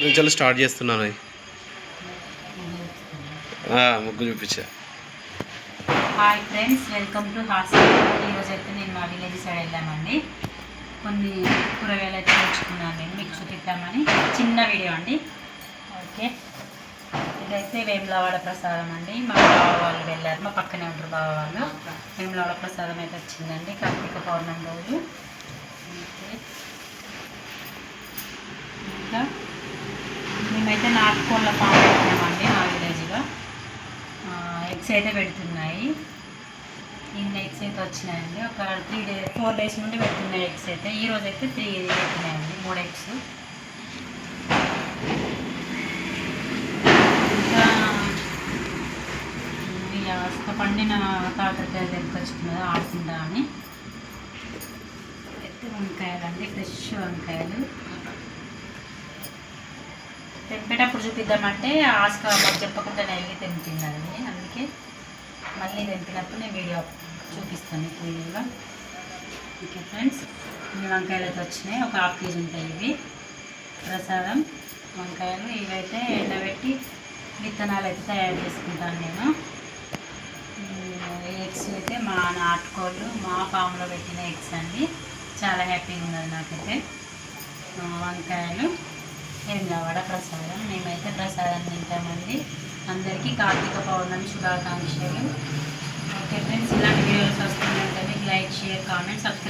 నుంచి స్టార్ట్ చేస్తున్నాను. ముగ్గు చూపించా. Hi friends welcome to hostel ఈరోజు అయితే నేను మా విలేజ్ సైడ్ వెళ్ళామండి. కొన్ని కూరగాయలు అయితే తెచ్చుకున్నాను నేను మీకు చూపిద్దామని. చిన్న వీడియో అండి. ఓకే ఇదైతే వేములవాడ ప్రసాదం అండి. మా బావ వాళ్ళు వెళ్ళారు. మా పక్కనే ఉంటారు బావ వాళ్ళు. వేములవాడ ప్రసాదం అయితే వచ్చిందండి కార్తీక పౌర్ణమి రోజు. ఓకే ఇంకా కోళ్ళ ఫామ్ పెట్టినామండి మా విలేజ్లో ఎగ్స్ అయితే పెడుతున్నాయి. ఇన్ని ఎగ్స్ అయితే వచ్చినాయండి. ఒక త్రీ డేస్ ఫోర్ డేస్ నుండి పెడుతున్నాయి ఎగ్స్ అయితే ఈ రోజు అయితే త్రీ పెట్టినాయండి మూడు ఎగ్స్. ఇంకా పండిన కాకరకాయ తెచ్చుకున్నది ఆడుకుంటా అని అయితే వంకాయలు అండి ఫ్రెష్ వంకాయలు. తెంపేటప్పుడు చూపిద్దామంటే ఆస్క మాకు చెప్పకుండా వెళ్ళి అది అందుకే మళ్ళీ తెంపినప్పుడు నేను వీడియో చూపిస్తాను మీకు ఓకే ఫ్రెండ్స్ ఇన్ని వంకాయలు అయితే వచ్చినాయి. ఒక హాఫ్ కేజీ ఉంటాయి ఇవి. ప్రసాదం వంకాయలు ఇవైతే ఎండబెట్టి విత్తనాలు అయితే తయారు చేసుకుంటాను నేను. ఈ ఎగ్స్ అయితే మా నాటుకోళ్ళు మా ఫామ్లో పెట్టిన ఎగ్స్ అండి. చాలా హ్యాపీగా ఉన్నది నాకైతే. వంకాయలు. వేములవాడ ప్రసాదం. మేమైతే ప్రసాదం తింటామండి. అందరికీ కార్తీక పౌర్ణమి శుభాకాంక్షలు. ఓకే ఫ్రెండ్స్ ఇలాంటి వీడియోస్ వస్తున్నాయి మీకు లైక్ షేర్ కామెంట్ సబ్స్క్రైబ్